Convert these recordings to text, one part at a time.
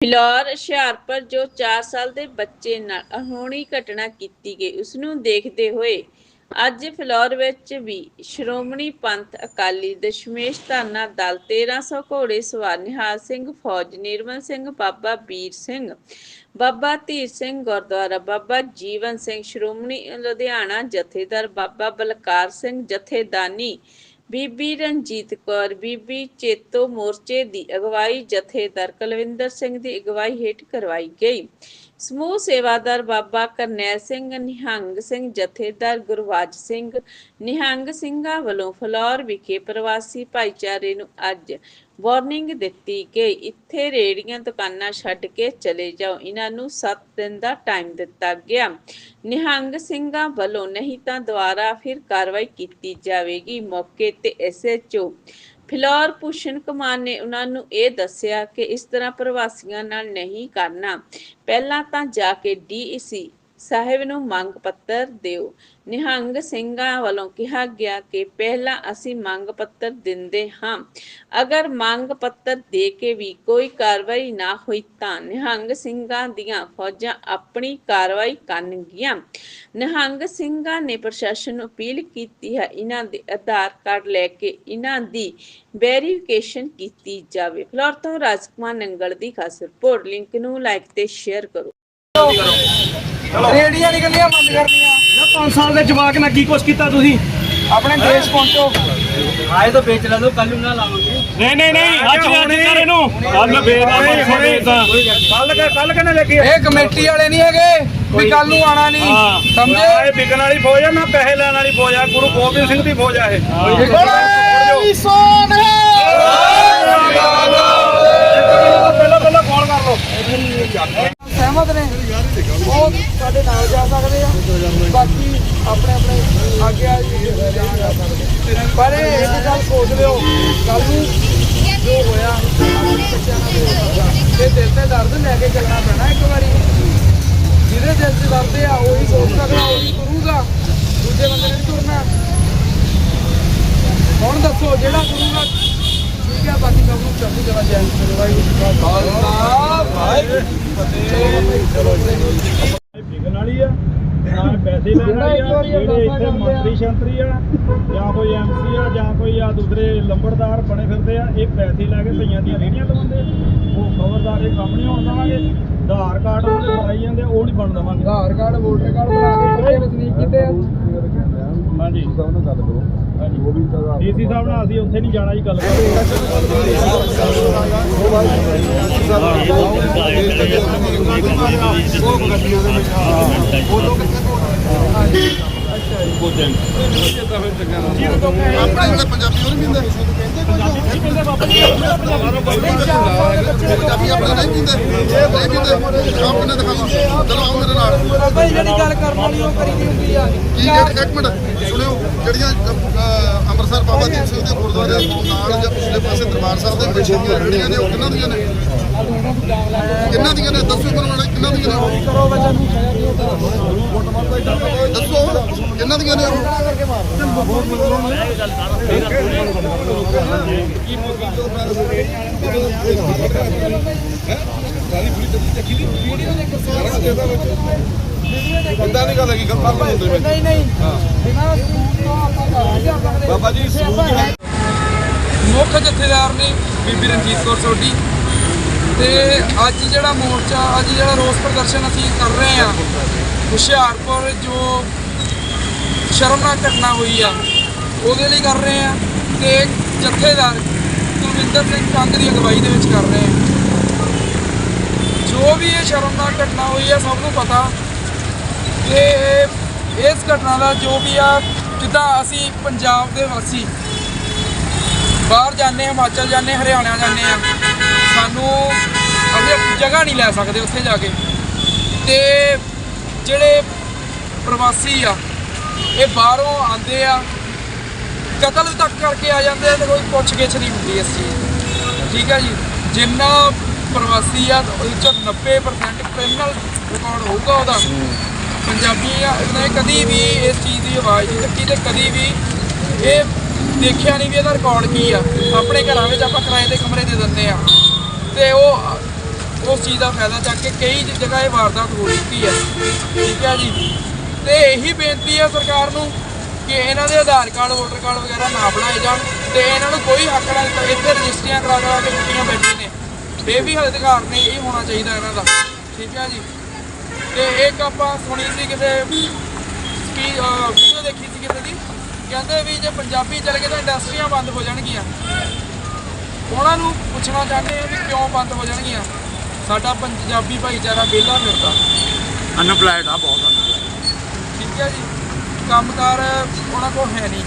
ਫਿਲੌਰ ਹੁਸ਼ਿਆਰਪੁਰ, ਜੋ 4 ਸਾਲ ਦੇ ਬੱਚੇ ਨਾਲ ਅਣਹੋਣੀ ਘਟਨਾ ਕੀਤੀ ਗਈ ਉਸ ਨੂੰ ਦੇਖਦੇ ਹੋਏ ਅੱਜ ਫਿਲੌਰ ਵਿੱਚ ਵੀ ਸ਼੍ਰੋਮਣੀ ਪੰਥ ਅਕਾਲੀ ਦਸ਼ਮੇਸ਼ ਧਾਰਨਾ ਦਲ 1300 ਘੋੜੇ ਸਵਾਰ ਨਿਹਾਲ ਸਿੰਘ, ਫੌਜ ਨਿਰਮਲ ਸਿੰਘ, ਬਾਬਾ ਵੀਰ ਸਿੰਘ, ਬਾਬਾ ਧੀਰ ਸਿੰਘ ਗੁਰਦੁਆਰਾ, ਬਾਬਾ ਜੀਵਨ ਸਿੰਘ ਸ਼੍ਰੋਮਣੀ ਲੁਧਿਆਣਾ, ਜਥੇਦਾਰ ਬਾਬਾ ਬਲਕਾਰ ਸਿੰਘ ਜਥੇਦਾਨੀ ਬੀਬੀ ਰਣਜੀਤ ਕੌਰ, ਬੀਬੀ ਚੇਤੋ ਮੋਰਚੇ ਦੀ ਅਗਵਾਈ ਜਥੇਦਾਰ ਕੁਲਵਿੰਦਰ ਸਿੰਘ ਦੀ ਅਗਵਾਈ ਹੇਠ ਕਰਵਾਈ ਗਈ। ਸਮੂਹ ਸੇਵਾਦਾਰ ਬਾਬਾ ਕਰਨੈਲ ਸਿੰਘ, ਨਿਹੰਗ ਸਿੰਘ ਜਥੇਦਾਰ ਗੁਰਵਾਜ ਸਿੰਘ, ਨਿਹੰਗ ਸਿੰਘਾਂ ਵੱਲੋਂ ਫਲੌਰ ਵਿਖੇ ਪ੍ਰਵਾਸੀ ਭਾਈਚਾਰੇ ਨੂੰ ਅੱਜ ਵਾਰਨਿੰਗ ਦਿੱਤੀ ਗਈ। ਇੱਥੇ ਰੇੜੀਆਂ ਦੁਕਾਨਾਂ ਛੱਡ ਕੇ ਚਲੇ ਜਾਓ। ਇਹਨਾਂ ਨੂੰ 7 ਦਿਨ ਦਾ ਟਾਈਮ ਦਿੱਤਾ ਗਿਆ। ਨਿਹੰਗ ਸਿੰਘਾਂ ਵੱਲੋਂ ਨਹੀਂ ਤਾਂ ਦੁਬਾਰਾ ਫਿਰ ਕਾਰਵਾਈ ਕੀਤੀ ਜਾਵੇਗੀ। ਮੌਕੇ ਤੇ ਐਸਐਚਓ ਫਿਲੌਰ ਭੂਸ਼ਣ ਕੁਮਾਰ ਨੇ ਉਹਨਾਂ ਨੂੰ ਇਹ ਦੱਸਿਆ ਕਿ ਇਸ ਤਰ੍ਹਾਂ ਪ੍ਰਵਾਸੀਆਂ ਨਾਲ ਨਹੀਂ ਕਰਨਾ। ਪਹਿਲਾਂ ਤਾਂ ਜਾ ਕੇ ਡੀਈਸੀ ਸਾਹਿਬ ਨੂੰ ਮੰਗ ਪੱਤਰ ਦਿਓ। ਨਿਹੰਗ ਸਿੰਘਾਂ ਵੱਲੋਂ ਕਿਹਾ ਗਿਆ ਕਿ ਪਹਿਲਾਂ ਅਸੀਂ ਮੰਗ ਪੱਤਰ ਦਿੰਦੇ ਹਾਂ। ਅਗਰ ਮੰਗ ਪੱਤਰ ਦੇ ਕੇ ਵੀ ਕੋਈ ਕਾਰਵਾਈ ਨਾ ਹੋਈ ਤਾਂ ਨਿਹੰਗ ਸਿੰਘਾਂ ਦੀਆਂ ਫੌਜਾਂ ਆਪਣੀ ਕਾਰਵਾਈ ਕਰਨਗੀਆਂ। ਨਿਹੰਗ ਸਿੰਘਾਂ ਨੇ ਪ੍ਰਸ਼ਾਸਨ ਨੂੰ ਅਪੀਲ ਕੀਤੀ ਹੈ ਇਹਨਾਂ ਦੇ ਆਧਾਰ ਕਾਰਡ ਲੈ ਕੇ ਇਹਨਾਂ ਦੀ ਵੈਰੀਫਿਕੇਸ਼ਨ ਕੀਤੀ ਜਾਵੇ। ਫਲੋਰ ਤੋਂ ਰਾਜਕੁਮਾਰ ਨੰਗਲ ਦੀ ਖਾਸ ਰਿਪੋਰਟ। ਲਿੰਕ ਨੂੰ ਲਾਈਕ ਤੇ ਸ਼ੇਅਰ ਕਰੋ। ਰੇੜੀਆਂ ਨਿਕਲੀਆਂ ਬੰਦ ਕਰਨੀਆਂ। ਨਾ 5 ਸਾਲ ਦੇ ਜਵਾਕ ਨਾਲ ਕੀ ਕੁਛ ਕੀਤਾ ਤੁਸੀਂ? ਆਪਣੇ ਦੇਸ਼ ਪਹੁੰਚੋ। ਆਏ ਤਾਂ ਵੇਚ ਲੈ ਦੋ ਕੱਲ ਨੂੰ ਨਾ ਲਾਵਾਂਗੇ। ਨਹੀਂ ਨਹੀਂ ਨਹੀਂ ਅੱਜ ਨਹੀਂ ਅੱਜ ਕਰ ਇਹਨੂੰ। ਕੱਲ ਵੇਚਦਾ ਪਰਸੋਂ ਵੇਚਦਾ ਕੱਲ ਕੇ ਕੱਲ ਕਿਨੇ ਲੱਗੀ ਇਹ ਕਮੇਟੀ ਵਾਲੇ ਨਹੀਂ ਹੈਗੇ ਵੀ ਕੱਲ ਨੂੰ ਆਣਾ ਨਹੀਂ। ਸਮਝੇ? ਇਹ ਵਿਕਣ ਵਾਲੀ ਫੌਜ ਆ ਨਾ ਪੈਸੇ ਲੈਣ ਵਾਲੀ ਫੌਜ ਆ ਗੁਰੂ ਗੋਬਿੰਦ ਸਿੰਘ ਦੀ ਫੌਜ ਆ ਇਹ। ਪਹਿਲਾਂ ਪਹਿਲਾਂ ਕਾਲ ਕਰ ਲਓ। ਸਹਿਮਤ ਨੇ। ਉਹ ਸਾਡੇ ਨਾਲ ਜਾ ਸਕਦੇ ਆ। ਬਾਕੀ ਆਪਣੇ ਆਪਣੇ ਅੱਗੇ ਆ ਜਾ ਸਕਦੇ ਪਰ ਇਹ ਇੱਕ ਗੱਲ ਸੋਚ ਲਿਓ ਕੱਲ ਨੂੰ ਜੋ ਹੋਇਆ ਇਹ ਦਿਲ ਤੇ ਦਰਦ ਲੈ ਕੇ ਚੱਲਣਾ ਪੈਣਾ ਇੱਕ ਵਾਰੀ, ਜਿਹਦੇ ਦਿਲ 'ਚ ਦਰਦ ਆ, ਉਹੀ ਸੋਚ ਸਕਦਾ, ਉਹੀ ਕਰੂਗਾ ਦੂਜੇ ਬੰਦੇ ਨੇ ਨਹੀਂ ਤੁਰਨਾ। ਹੁਣ ਦੱਸੋ, ਜਿਹੜਾ ਕਰੂਗਾ ਹੈ ਬਾਕੀ ਕੰਮ ਨੂੰ ਚੱਲਦੀ ਜਰਾ ਜੈ ਵਾਹਿਗੁਰੂ ਜੀ ਕਾ ਖਾਲਸਾ ਵਾਹਿਗੁਰੂ ਜੀ ਕੀ ਫਤਿਹ। ਚਲੋ ਇਹ ਵਿਕਣ ਵਾਲੀ ਆ ਨਾ ਇਹ ਪੈਸੇ ਲੈਣ ਵਾਲੀ ਆ ਜਿਹੜੇ ਇੱਥੇ ਮੰਤਰੀ ਸ਼ੰਤਰੀ ਆ ਜਾਂ ਕੋਈ ਐਮਸੀ ਆ ਜਾਂ ਕੋਈ ਆ ਦੂਸਰੇ ਲੰਬੜਦਾਰ ਬਣੇ ਫਿਰਦੇ ਆ ਇਹ ਪੈਸੇ ਲੈ ਕੇ ਭਈਆਂ ਦੀਆਂ ਰੇਹੜੀਆਂ ਦਵਾਉਂਦੇ ਉਹ ਖਬਰਦਾਰ ਇਹ ਕੰਮ ਨਹੀਂ ਹੋਣ ਦੇਵਾਂਗੇ। ਆਧਾਰ ਕਾਰਡ ਬਣਾਈ ਜਾਂਦੇ ਉਹ ਨਹੀਂ ਬਣ ਦੇਵਾਂਗੇ। ਆਧਾਰ ਕਾਰਡ ਵੋਟਰ ਕਾਰਡ ਬਣਾ ਕੇ ਕੀਤੇ ਆ। ਹਾਂਜੀ। ਸਾਹਿਬ ਨਾਲ ਗੱਲ ਕਰੋ। ਹਾਂਜੀ। ਉਹ ਵੀ ਡੀਸੀ ਸਾਹਿਬ ਨਾਲ ਅਸੀਂ ਉੱਥੇ ਨਹੀਂ ਜਾਣਾ ਜੀ ਗੱਲ ਕਰੋ। ਆਪਣੇ ਜਿਹੜੇ ਪੰਜਾਬੀ ਉਹ ਨਹੀਂ ਪੀਂਦੇ ਪੰਜਾਬੀ ਆਪਣੇ ਨਹੀਂ ਪੀਂਦੇ ਨਹੀਂ ਪੀਂਦੇ ਆਪ ਕਿੰਨੇ ਦਿਖਾਵਾਂ ਚਲੋ ਆਓ ਮੇਰੇ ਨਾਲ ਭਾਈ, ਜਿਹੜੀ ਗੱਲ ਕਰਨ ਵਾਲੀ ਉਹ ਕਰੀ ਦੀ ਹੁੰਦੀ ਆ। ਕੀ ਜਿਹੜੀ ਇੱਕ ਮਿੰਟ, ਸੁਣਿਓ, ਜਿਹੜੀਆਂ ਅਹ, ਅੰਮ੍ਰਿਤਸਰ ਬਾਬਾ ਗੁਰਦੁਆਰੇ ਨਾਲ ਜਾਂ ਪਿਛਲੇ ਪਾਸੇ ਦਰਬਾਰ ਸਾਹਿਬ ਦੇ ਪਿੱਛੇ ਦੀਆਂ ਰੇਹੜੀਆਂ ਨੇ ਉਹ ਕਿੰਨਾਂ ਦੀਆਂ ਨੇ? ਕਿੰਨਾਂ ਦੀਆਂ ਨੇ? ਦੱਸੋ ਮੈਨੂੰ ਕਿੰਨਾਂ ਦੀਆਂ ਨੇ ਦੱਸੋ ਕਿੰਨਾਂ ਦੀਆਂ ਨੇ ਉਹ? ਬੰਦਾ ਨਹੀਂ ਗੱਲ ਹੈਗੀ ਗੱਲ ਪਾਪਾ ਹੁੰਦੇ ਵਿੱਚ ਨਹੀਂ ਨਹੀਂ। ਬਿਨਾਂ ਸਬੂਤ ਤੋਂ ਆਪਾਂ ਕਰ ਨਹੀਂ ਜਾ ਸਕਦੇ। ਬਾਬਾ ਜੀ ਸਬੂਤ ਹੀ ਮੁੱਖ ਜਥੇਦਾਰ ਨੇ ਬੀਬੀ ਰਣਜੀਤ ਕੌਰ ਸੋਢੀ। ਤੇ ਅੱਜ ਜਿਹੜਾ ਮੋਰਚਾ ਅੱਜ ਜਿਹੜਾ ਰੋਸ ਪ੍ਰਦਰਸ਼ਨ ਅਸੀਂ ਕਰ ਰਹੇ ਆ ਹੁਸ਼ਿਆਰਪੁਰ ਜੋ ਸ਼ਰਮਨਾਕ ਘਟਨਾ ਹੋਈ ਆ ਉਹਦੇ ਲਈ ਕਰ ਰਹੇ ਆ ਤੇ ਜਥੇਦਾਰ ਕੁਲਵਿੰਦਰ ਸਿੰਘ ਕੰਗ ਦੀ ਅਗਵਾਈ ਦੇ ਵਿੱਚ ਕਰ ਰਹੇ ਆ ਜੋ ਵੀ ਇਹ ਸ਼ਰਮਨਾਕ ਘਟਨਾ ਹੋਈ ਆ ਸਭ ਨੂੰ ਪਤਾ। ਕਿ ਇਸ ਘਟਨਾ ਦਾ ਜੋ ਵੀ ਆ, ਜਿੱਦਾਂ ਅਸੀਂ ਪੰਜਾਬ ਦੇ ਵਾਸੀ ਬਾਹਰ ਜਾਂਦੇ ਹਿਮਾਚਲ ਜਾਂਦੇ ਹਰਿਆਣਾ ਜਾਂਦੇ ਆ ਸਾਨੂੰ ਅਸੀਂ ਜਗ੍ਹਾ ਨਹੀਂ ਲੈ ਸਕਦੇ ਉੱਥੇ ਜਾ ਕੇ। ਤੇ ਜਿਹੜੇ ਪ੍ਰਵਾਸੀ ਆ, ਇਹ ਬਾਹਰੋਂ ਆਉਂਦੇ ਆ, ਕਤਲ ਤੱਕ ਕਰਕੇ ਆ ਜਾਂਦੇ ਆ ਤੇ ਕੋਈ ਪੁੱਛ ਗਿੱਛ ਨਹੀਂ ਹੁੰਦੀ ਇਸ ਚੀਜ਼ ਠੀਕ ਹੈ ਜੀ? ਜਿੰਨਾ ਪ੍ਰਵਾਸੀ ਆ ਉਹ ਚੋਂ 90% ਕ੍ਰਿਮੀਨਲ ਰਿਕਾਰਡ ਹੋਊਗਾ ਉਹਦਾ। ਪੰਜਾਬੀ ਨੇ ਇਹਨੇ ਕਦੀ ਵੀ ਇਸ ਚੀਜ਼ ਦੀ ਆਵਾਜ਼ ਨਹੀਂ ਚੱਕੀ ਤੇ ਕਦੀ ਵੀ ਇਹ ਦੇਖਿਆ ਨਹੀਂ ਵੀ ਇਹਦਾ ਰਿਕਾਰਡ ਕੀ ਆ। ਆਪਣੇ ਘਰਾਂ ਵਿੱਚ ਆਪਾਂ ਕਿਰਾਏ ਦੇ ਕਮਰੇ ਦੇ ਦਿੰਦੇ ਆ। ਤੇ ਉਹ, ਉਸ ਚੀਜ਼ ਦਾ ਫਾਇਦਾ ਚੱਕ ਕੇ ਕਈ ਜਗ੍ਹਾ ਇਹ ਵਾਰਦਾਤ ਹੋ ਚੁੱਕੀ ਹੈ ਠੀਕ ਹੈ ਜੀ? ਤੇ ਇਹੀ ਬੇਨਤੀ ਆ ਸਰਕਾਰ ਨੂੰ ਕਿ ਇਹਨਾਂ ਦੇ ਆਧਾਰ ਕਾਰਡ, ਵੋਟਰ ਕਾਰਡ ਵਗੈਰਾ ਨਾ ਬਣਾਏ ਜਾਣ ਤੇ ਇਹਨਾਂ ਨੂੰ ਕੋਈ ਹੱਕ ਨਾ ਦਿੱਤਾ ਇੱਥੇ ਰਜਿਸਟਰੀਆਂ ਕਰਾ ਕਰਾ ਕੇ ਕੁੱਟੀਆਂ ਬੈਠੇ ਨੇ। ਇਹ ਵੀ ਅਧਿਕਾਰ ਨੇ ਇਹ ਹੋਣਾ ਚਾਹੀਦਾ ਇਹਨਾਂ ਦਾ। ਠੀਕ ਹੈ ਜੀ? ਤੇ ਇੱਕ ਆਪਾਂ ਸੁਣੀ ਸੀ ਕਿਤੇ ਵੀਡੀਓ ਦੇਖੀ ਸੀ ਕਿਤੇ ਦੀ। ਕਹਿੰਦੇ ਵੀ ਜੇ ਪੰਜਾਬੀ ਚਲੇ ਗਏ ਤਾਂ ਇੰਡਸਟਰੀਆਂ ਬੰਦ ਹੋ ਜਾਣਗੀਆਂ। ਉਹਨਾਂ ਨੂੰ ਪੁੱਛਣਾ ਚਾਹੁੰਦੇ ਆ ਵੀ ਕਿਉਂ ਬੰਦ ਹੋ ਜਾਣਗੀਆਂ। ਸਾਡਾ ਪੰਜਾਬੀ ਭਾਈਚਾਰਾ ਵਿਹਲਾ ਫਿਰਦਾ। ਅਨਪਲਾਈਡ ਆ ਬਹੁਤ ਠੀਕ ਹੈ ਜੀ। ਕੰਮਕਾਰ ਉਹਨਾਂ ਕੋਲ ਹੈ ਨਹੀਂ।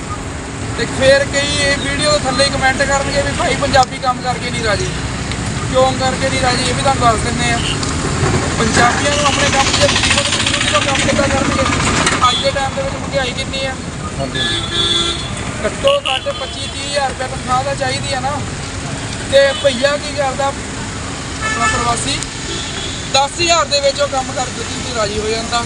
ਤੇ ਫਿਰ ਕਈ ਇਹ ਵੀਡੀਓ ਦੇ ਥੱਲੇ ਕਮੈਂਟ ਕਰਨਗੇ ਵੀ ਭਾਈ ਪੰਜਾਬੀ ਕੰਮ ਕਰਕੇ ਨਹੀਂ ਰਾਜੀ। ਕਿਉਂ ਕਰਕੇ ਨਹੀਂ ਰਾਜੀ ਇਹ ਵੀ ਤੁਹਾਨੂੰ ਦੱਸ ਦਿੰਦੇ ਆ। ਪੰਜਾਬੀਆਂ ਨੂੰ ਆਪਣੇ ਕੰਮ ਦੇ ਜੀਵਨ ਵਿੱਚ ਕੰਮ ਕਿੱਦਾਂ ਕਰਨਗੇ? ਅੱਜ ਦੇ ਟਾਈਮ ਦੇ ਵਿੱਚ ਮਹਿੰਗਾਈ ਕਿੰਨੀ ਆ? ਘੱਟੋ ਘੱਟ 25 ਹਜ਼ਾਰ ਰੁਪਏ ਤਨਖਾਹ ਦਾ ਚਾਹੀਦੀ ਆ ਨਾ। ਤੇ ਭਈਆ ਕੀ ਕਰਦਾ? ਆਪਣਾ ਪ੍ਰਵਾਸੀ। 10000 ਦੇ ਵਿੱਚ ਉਹ ਕੰਮ ਕਰ ਦਿੱਤੀ ਤੇ ਰਾਜੀ ਹੋ ਜਾਂਦਾ।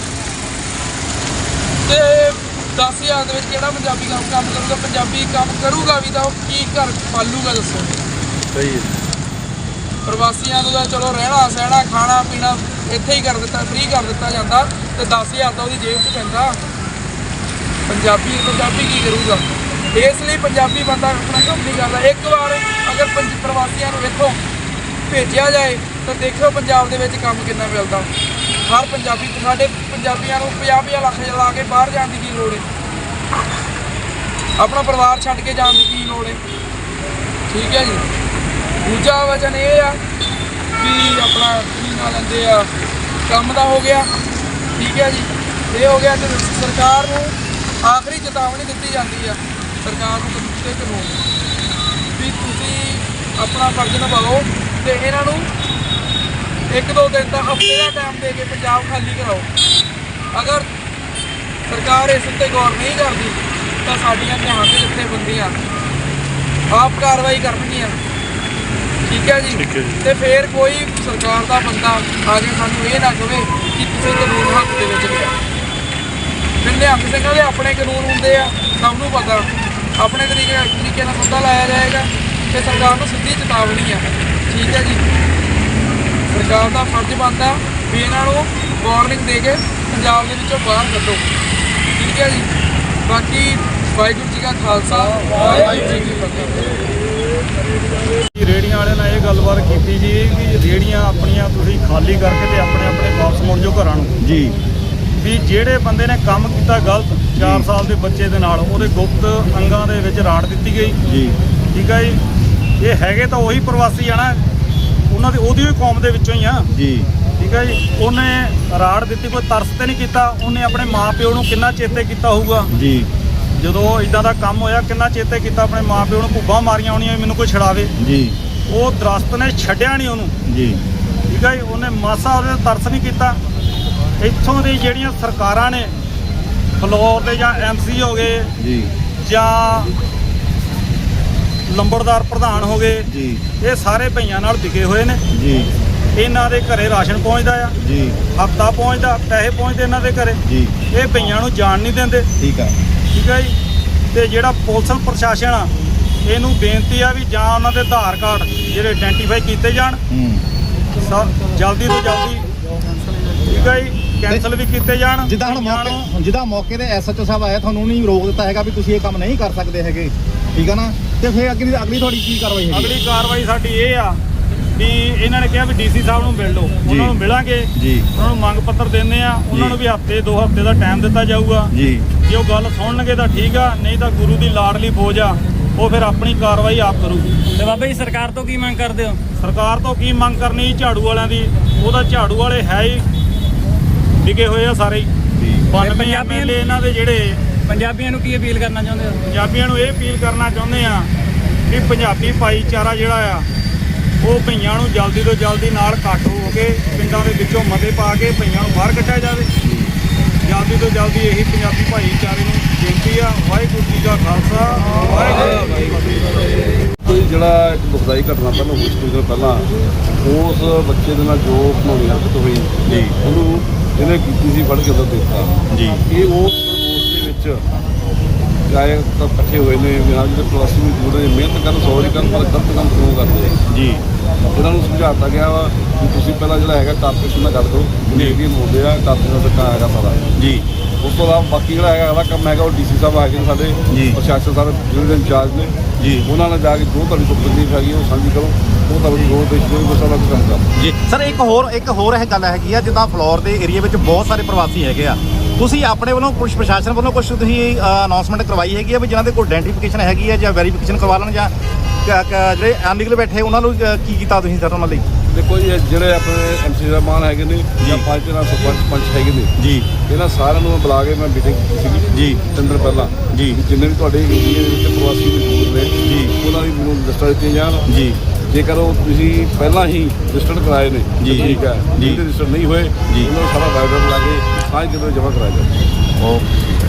ਤੇ 10000 ਦੇ ਵਿੱਚ ਕਿਹੜਾ ਪੰਜਾਬੀ ਕੰਮ ਕੰਮ ਕਰੂਗਾ? ਪੰਜਾਬੀ ਕੰਮ ਕਰੂਗਾ ਵੀ ਤਾਂ ਉਹ ਕੀ ਘਰ ਪਾਲੂਗਾ ਦੱਸੋ। ਸਹੀ ਹੈ। ਪ੍ਰਵਾਸੀਆਂ ਨੂੰ ਤਾਂ ਚਲੋ ਰਹਿਣਾ ਸਹਿਣਾ ਖਾਣਾ ਪੀਣਾ ਇੱਥੇ ਹੀ ਕਰ ਦਿੱਤਾ ਫ੍ਰੀ ਕਰ ਦਿੱਤਾ ਜਾਂਦਾ ਤੇ 10000 ਤਾਂ ਉਹਦੀ ਜੇਬ 'ਚ ਪੈਂਦਾ। ਪੰਜਾਬੀ ਪੰਜਾਬੀ ਕੀ ਕਰੂਗਾ? ਇਸ ਲਈ ਪੰਜਾਬੀ ਬੰਦਾ ਆਪਣਾ ਕੰਮ ਨਹੀਂ ਕਰਦਾ ਇੱਕ ਵਾਰ ਅਗਰ ਪੰਜ ਪ੍ਰਵਾਸੀਆਂ ਨੂੰ ਇੱਥੋਂ ਭੇਜਿਆ ਜਾਏ, ਤਾਂ ਦੇਖਿਓ ਪੰਜਾਬ ਦੇ ਵਿੱਚ ਕੰਮ ਕਿੰਨਾ ਮਿਲਦਾ। ਹਰ ਪੰਜਾਬੀ, ਸਾਡੇ ਪੰਜਾਬੀਆਂ ਨੂੰ 50 ਲੱਖ ਲਾ ਕੇ ਬਾਹਰ ਜਾਣ ਦੀ ਕੀ ਲੋੜ ਹੈ ਆਪਣਾ ਪਰਿਵਾਰ ਛੱਡ ਕੇ ਜਾਣ ਦੀ ਕੀ ਲੋੜ ਹੈ ਠੀਕ ਹੈ ਜੀ। ਦੂਜਾ ਵਚਨ ਇਹ ਆ ਕਿ ਆਪਣਾ ਕੀ ਲੈਂਦੇ ਆ। ਕੰਮ ਦਾ ਹੋ ਗਿਆ, ਠੀਕ ਹੈ ਜੀ। ਇਹ ਹੋ ਗਿਆ ਤੇ ਸਰਕਾਰ ਨੂੰ ਆਖਰੀ ਚੇਤਾਵਨੀ ਦਿੱਤੀ ਜਾਂਦੀ ਆ, ਸਰਕਾਰ ਨੂੰ ਕਾਨੂੰਨ ਤੇ ਵੀ ਤੁਸੀਂ ਆਪਣਾ ਫਰਜ਼ ਨਿਭਾਓ ਤੇ ਇਹਨਾਂ ਨੂੰ ਇੱਕ ਦੋ ਦਿਨ ਦਾ ਹਫ਼ਤੇ ਦਾ ਟਾਈਮ ਦੇ ਕੇ ਪੰਜਾਬ ਖਾਲੀ ਕਰਾਓ। ਅਗਰ ਸਰਕਾਰ ਇਸ ਉੱਤੇ ਗੌਰ ਨਹੀਂ ਕਰਦੀ, ਤਾਂ ਸਾਡੀਆਂ ਨਿਹੰਗ ਜਥੇਬੰਦੀਆਂ ਆਪ ਕਾਰਵਾਈ ਕਰਨਗੀਆਂ। ਠੀਕ ਹੈ ਜੀ? ਤੇ ਫੇਰ ਕੋਈ ਸਰਕਾਰ ਦਾ ਬੰਦਾ ਆ ਕੇ ਸਾਨੂੰ ਇਹ ਨਾ ਕਵੇ ਕਿ ਤੁਸੀਂ ਕਾਨੂੰਨ ਹੱਥ ਦੇ ਵਿੱਚ ਲਿਆ ਫਿਰ ਨਿਹੰਗ ਸਿੰਘਾਂ ਦੇ ਆਪਣੇ ਕਾਨੂੰਨ ਹੁੰਦੇ ਆ ਸਭ ਨੂੰ ਪਤਾ। ਆਪਣੇ ਤਰੀਕੇ ਤਰੀਕੇ ਨਾਲ ਮੁੱਦਾ ਲਾਇਆ ਜਾਏਗਾ ਤੇ ਸਰਕਾਰ ਨੂੰ ਸਿੱਧੀ ਚੇਤਾਵਨੀ ਆ। ਠੀਕ ਹੈ ਜੀ? ਸਰਕਾਰ ਦਾ ਫਰਜ਼ ਬਣਦਾ ਵੀ ਇਹਨਾਂ ਨੂੰ ਵਾਰਨਿੰਗ ਦੇ ਕੇ ਪੰਜਾਬ ਦੇ ਵਿੱਚੋਂ ਬਾਹਰ ਕੱਢੋ। ਠੀਕ ਹੈ ਜੀ? ਬਾਕੀ ਵਾਹਿਗੁਰੂ ਜੀ ਕਾ ਖਾਲਸਾ ਵਾਹਿਗੁਰੂ ਜੀ ਕੀ ਫਤਿਹ। ਰੇੜੀਆਂ ਵਾਲਿਆਂ ਨਾਲ ਇਹ ਗੱਲਬਾਤ ਕੀਤੀ ਜੀ ਵੀ ਰੇੜੀਆਂ ਆਪਣੀਆਂ ਤੁਸੀਂ ਖਾਲੀ ਕਰਕੇ ਤੇ ਆਪਣੇ ਆਪਣੇ ਵਾਪਸ ਮੁੜ ਜਾਓ ਘਰਾਂ ਨੂੰ। ਜੀ। ਵੀ ਜਿਹੜੇ ਬੰਦੇ ਨੇ ਕੰਮ ਕੀਤਾ ਗਲਤ 4 ਸਾਲ ਦੇ ਬੱਚੇ ਦੇ ਨਾਲ ਉਹਦੇ ਗੁਪਤ ਅੰਗਾਂ ਦੇ ਵਿੱਚ ਰਾੜ ਦਿੱਤੀ ਗਈ। ਜੀ। ਠੀਕ ਹੈ ਜੀ? ਇਹ ਹੈਗੇ ਤਾਂ ਉਹੀ ਪ੍ਰਵਾਸੀ ਆ ਨਾ ਉਹਨਾਂ ਦੀ ਉਹਦੀ ਹੀ ਕੌਮ ਦੇ ਵਿੱਚੋਂ ਹੀ ਆ। ਜੀ। ਠੀਕ ਹੈ ਜੀ? ਉਹਨੇ ਰਾੜ ਦਿੱਤੀ ਕੋਈ ਤਰਸ ਤੇ ਨਹੀਂ ਕੀਤਾ ਉਹਨੇ ਆਪਣੇ ਮਾਪਿਓ ਨੂੰ ਕਿੰਨਾ ਚੇਤੇ ਕੀਤਾ ਹੋਊਗਾ। ਜੀ। ਜਦੋਂ ਇਦਾਂ ਦਾ ਕੰਮ ਹੋਇਆ ਕਿੰਨਾ ਚੇਤੇ ਕੀਤਾ ਆਪਣੇ ਮਾਪਿਓ ਨੂੰ? ਭੁੱਬਾਂ ਮਾਰੀਆਂ ਹੋਣੀਆਂ ਮੈਨੂੰ ਕੋਈ ਛਡਾਵੇ। ਜੀ। ਉਹ ਦਰਖਤ ਨੇ ਛੱਡਿਆ ਨਹੀਂ ਉਹਨੂੰ। ਜੀ। ਠੀਕ ਹੈ ਉਹਨੇ ਮਾਸਾ ਉਹਦੇ ਤਰਸ ਨਹੀਂ ਕੀਤਾ। ਇੱਥੋਂ ਦੀ ਜਿਹੜੀਆਂ ਸਰਕਾਰਾਂ ਨੇ ਫਲੋਰ ਦੇ ਜਾਂ ਐਮਸੀ ਹੋ ਗਏ ਜੀ। ਜਾਂ ਲੰਬੜਦਾਰ ਪ੍ਰਧਾਨ ਹੋ ਗਏ ਜੀ। ਇਹ ਸਾਰੇ ਭਈਆਂ ਨਾਲ ਵਿਕੇ ਹੋਏ ਨੇ। ਜੀ। ਇਹਨਾਂ ਦੇ ਘਰੇ ਰਾਸ਼ਨ ਪਹੁੰਚਦਾ ਆ। ਜੀ। ਹਫਤਾ ਪਹੁੰਚਦਾ ਪੈਸੇ ਪਹੁੰਚਦੇ ਇਹਨਾਂ ਦੇ ਘਰੇ। ਜੀ। ਇਹ ਭਈਆਂ ਨੂੰ ਜਾਣ ਨਹੀਂ ਦਿੰਦੇ। ਠੀਕ ਆ। ਠੀਕ ਹੈ ਜੀ? ਤੇ ਜਿਹੜਾ ਪੁਲਿਸ ਪ੍ਰਸ਼ਾਸਨ ਆ ਇਹਨੂੰ ਬੇਨਤੀ ਆ ਵੀ ਜਾਂ ਉਹਨਾਂ ਦੇ ਆਧਾਰ ਕਾਰਡ ਜਿਹੜੇ ਆਇਡੈਂਟੀਫਾਈ ਕੀਤੇ ਜਾਣ। ਹੂੰ। ਸ- ਜਲਦੀ ਤੋਂ ਜਲਦੀ ਠੀਕ ਹੈ ਜੀ? ਕੈਨਸਲ ਵੀ ਕੀਤੇ ਜਾਣ। ਜਿੱਦਾਂ ਹੁਣ ਮੌਕੇ ਜਿੱਦਾਂ ਮੌਕੇ ਤੇ ਐਸਐਚਓ ਸਾਹਿਬ ਆਇਆ ਤੁਹਾਨੂੰ ਨਹੀਂ ਰੋਕ ਦਿੱਤਾ ਹੈਗਾ ਵੀ ਤੁਸੀਂ ਇਹ ਕੰਮ ਨਹੀਂ ਕਰ ਸਕਦੇ ਹੈਗੇ। ਠੀਕ ਆ ਨਾ? ਤੇ ਫਿਰ ਅਗਲੀ ਅਗਲੀ ਤੁਹਾਡੀ ਕੀ ਕਾਰਵਾਈ ਹੈਗੀ ਅਗਲੀ ਕਾਰਵਾਈ ਸਾਡੀ ਇਹ ਆ ਵੀ ਇਹਨਾਂ ਨੇ ਕਿਹਾ ਵੀ ਡੀਸੀ ਸਾਹਿਬ ਨੂੰ ਮਿਲ ਲਓ। ਉਹਨਾਂ ਨੂੰ ਮਿਲਾਂਗੇ। ਜੀ। ਉਹਨਾਂ ਨੂੰ ਮੰਗ ਪੱਤਰ ਦਿੰਦੇ ਆ ਉਹਨਾਂ। ਨੂੰ ਵੀ ਹਫ਼ਤੇ ਦੋ ਹਫ਼ਤੇ ਦਾ ਟਾਈਮ ਦਿੱਤਾ ਜਾਊਗਾ। ਜੀ। ਜੇ ਉਹ ਗੱਲ ਸੁਣਨਗੇ ਤਾਂ ਠੀਕ ਆ ਨਹੀਂ ਤਾਂ ਗੁਰੂ ਦੀ ਲਾਡਲੀ ਫੌਜ ਆ। ਉਹ ਫਿਰ ਆਪਣੀ ਕਾਰਵਾਈ ਆਪ ਕਰੂਗੀ ਤੇ ਬਾਬਾ ਜੀ ਸਰਕਾਰ ਤੋਂ ਕੀ ਮੰਗ ਕਰਦੇ ਹੋ? ਸਰਕਾਰ ਤੋਂ ਕੀ ਮੰਗ ਕਰਨੀ ਝਾੜੂ ਵਾਲਿਆਂ ਦੀ। ਉਹਦਾ ਝਾੜੂ ਵਾਲੇ ਹੈ ਹੀ। ਡਿਗੇ ਹੋਏ ਆ ਸਾਰੇ ਹੀ। ਜੀ। 92 ਪੰਜਾਬੀਆਂ ਐਮਐਲਏ ਇਹਨਾਂ ਦੇ ਜਿਹੜੇ ਪੰਜਾਬੀਆਂ ਨੂੰ ਕੀ ਅਪੀਲ ਕਰਨਾ ਚਾਹੁੰਦੇ ਹੋ? ਪੰਜਾਬੀਆਂ ਨੂੰ ਇਹ ਅਪੀਲ ਕਰਨਾ ਚਾਹੁੰਦੇ ਆ ਕਿ ਪੰਜਾਬੀ ਭਾਈਚਾਰਾ ਜਿਹੜਾ ਆ ਉਹ ਭਈਆਂ ਨੂੰ ਜਲਦੀ ਤੋਂ ਜਲਦੀ ਨਾਲ ਇਕੱਠ ਹੋ ਕੇ ਪਿੰਡਾਂ ਦੇ ਵਿੱਚੋਂ ਮਤੇ ਪਾ ਕੇ ਭਈਆਂ ਨੂੰ ਬਾਹਰ ਕੱਢਿਆ ਜਾਵੇ। ਜਲਦੀ ਤੋਂ ਜਲਦੀ ਇਹੀ ਪੰਜਾਬੀ ਭਾਈਚਾਰੇ ਨੂੰ ਬੇਨਤੀ ਆ ਵਾਹਿਗੁਰੂ ਜੀ ਕਾ ਖਾਲਸਾ ਵਾਹਿਗੁਰੂ ਜੀ ਕੀ ਫਤਿਹ। ਕੋਈ ਜਿਹੜਾ ਇੱਕ ਦੁਖਦਾਈ ਘਟਨਾ ਪਹਿਲਾਂ ਹੋਈ ਸੀ ਪਹਿਲਾਂ ਉਸ ਬੱਚੇ ਦੇ ਨਾਲ ਜੋ ਘਨੌਣੀ ਹਰਕਤ ਹੋਈ ਜੀ। ਉਹਨੂੰ ਇਹਨੇ ਕੀਤੀ ਸੀ ਫੜ ਕੇ ਅੰਦਰ ਦੇ ਦਿੱਤਾ। ਜੀ। ਇਹ ਉਸ ਉਸ ਦੇ ਵਿੱਚ ਗਾਇਕ ਤਾਂ ਇਕੱਠੇ ਹੋਏ ਨੇ ਵੀ ਹਾਂ ਜਿਹੜੇ ਪ੍ਰਵਾਸੀ ਮਜ਼ਦੂਰ ਨੇ ਮਿਹਨਤ ਕਰਨ ਸੌਜ ਕਰਨ ਪਰ ਗਲਤ ਕੰਮ ਕਿਉਂ ਕਰਦੇ ਜੀ। ਇਹਨਾਂ ਨੂੰ ਸਮਝਾਤਾ ਗਿਆ ਵਾ ਕਿ ਤੁਸੀਂ ਪਹਿਲਾਂ ਜਿਹੜਾ ਹੈਗਾ ਕਾਰਪੋਰੇਸ਼ਨ ਨਾਲ ਗੱਲ ਕਰੋ ਜਿਹੜੇ ਏਰੀਆ ਹੁੰਦੇ ਆ ਕਾਰਪੋਰੇਸ਼ਨ ਦਾ ਹੈਗਾ ਸਾਰਾ। ਜੀ। ਉਸ ਤੋਂ ਇਲਾਵਾ ਬਾਕੀ ਜਿਹੜਾ ਹੈਗਾ ਅਗਲਾ ਕੰਮ ਹੈਗਾ ਉਹ ਡੀਸੀ ਸਾਹਿਬ ਆ ਗਏ ਨੇ ਸਾਡੇ ਜੀ। ਪ੍ਰਸ਼ਾਸਨ ਸਾਰੇ ਜਿਹੜੇ ਦੇ ਇੰਚਾਰਜ ਨੇ। ਜੀ। ਉਹਨਾਂ ਨਾਲ ਜਾ ਕੇ ਜੋ ਤੁਹਾਡੀ ਕੋਈ ਤਕਲੀਫ ਹੈਗੀ ਉਹ ਸਾਂਝੀ ਕਰੋ। ਉਹ ਤੁਹਾਡੀ ਰੋਡ ਦੇ ਜਿਹੜੇ ਕੋਈ ਸਾਡਾ ਕੰਮ ਕਰ। ਜੀ। ਸਰ ਇੱਕ ਹੋਰ ਇੱਕ ਹੋਰ ਇਹ ਗੱਲ ਹੈਗੀ ਆ ਜਿੱਦਾਂ ਫਲੋਰ ਦੇ ਏਰੀਆ ਵਿੱਚ ਬਹੁਤ ਸਾਰੇ ਪ੍ਰਵਾਸੀ ਹੈਗੇ ਆ। ਤੁਸੀਂ ਆਪਣੇ ਵੱਲੋਂ ਕੁਝ ਪ੍ਰਸ਼ਾਸਨ ਵੱਲੋਂ ਕੁਝ ਤੁਸੀਂ ਅਨਾਉਂਸਮੈਂਟ ਕਰਵਾਈ ਹੈਗੀ ਆ ਵੀ ਜਿਨ੍ਹਾਂ ਦੇ ਕੋਲ ਆਇਡੈਂਟੀਫਿਕੇਸ਼ਨ ਹੈਗੀ ਆ ਜਾਂ ਵੈਰੀਫਿਕੇਸ਼ਨ ਕਰਵਾ ਲੈਣ ਜਾਂ ਕ- ਕ- ਜਿਹੜੇ ਅਨਲੀਗਲ ਬੈਠੇ ਉਹਨਾਂ ਨੂੰ ਅ, ਕੀ ਕੀਤਾ ਤੁਸੀਂ ਸਰ ਉਹਨਾਂ ਲਈ ਦੇਖੋ ਜੀ ਇਹ ਜਿਹੜੇ ਆਪਣੇ ਐਮਸੀ ਸਾਹਿਬਾਨ ਹੈਗੇ ਨੇ ਜਾਂ ਪੰਚ ਨਾਲ ਸਰਪੰਚ ਪੰਚ ਹੈਗੇ ਨੇ ਜੀ ਇਹਨਾਂ ਸਾਰਿਆਂ ਨੂੰ ਮੈਂ ਬੁਲਾ ਕੇ ਮੈਂ ਮੀਟਿੰਗ ਕੀਤੀ ਸੀਗੀ ਜੀ। ਤਿੰਨ ਦਿਨ ਪਹਿਲਾਂ ਜੀ। ਵੀ ਜਿੰਨੇ ਵੀ ਤੁਹਾਡੇ ਏਰੀਏ ਦੇ ਵਿੱਚ ਪ੍ਰਵਾਸੀ ਮਜ਼ਦੂਰ ਨੇ ਜੀ। ਉਹਨਾਂ ਦੀ ਮੈਨੂੰ ਲਿਸਟਾਂ ਦਿੱਤੀਆਂ ਜਾਣ ਜੀ ਜੇਕਰ ਉਹ ਤੁਸੀਂ ਪਹਿਲਾਂ ਹੀ ਰਜਿਸਟਰਡ ਕਰਾਏ ਨੇ ਤਾਂ ਜੀ। ਠੀਕ ਹੈ ਜੀ। ਜਿਹੜੇ ਰਜਿਸਟਰ ਨਹੀਂ ਹੋਏ ਜੀ। ਉਹਨਾਂ ਨੂੰ ਸਾਰਾ ਬਾਇਓਡਾਟਾ ਲਾ ਕੇ ਸਾਂਝ ਕਿਤੇ ਜਮ੍ਹਾਂ ਕਰਾਇਆ ਜਾਵੇ ਓਕੇ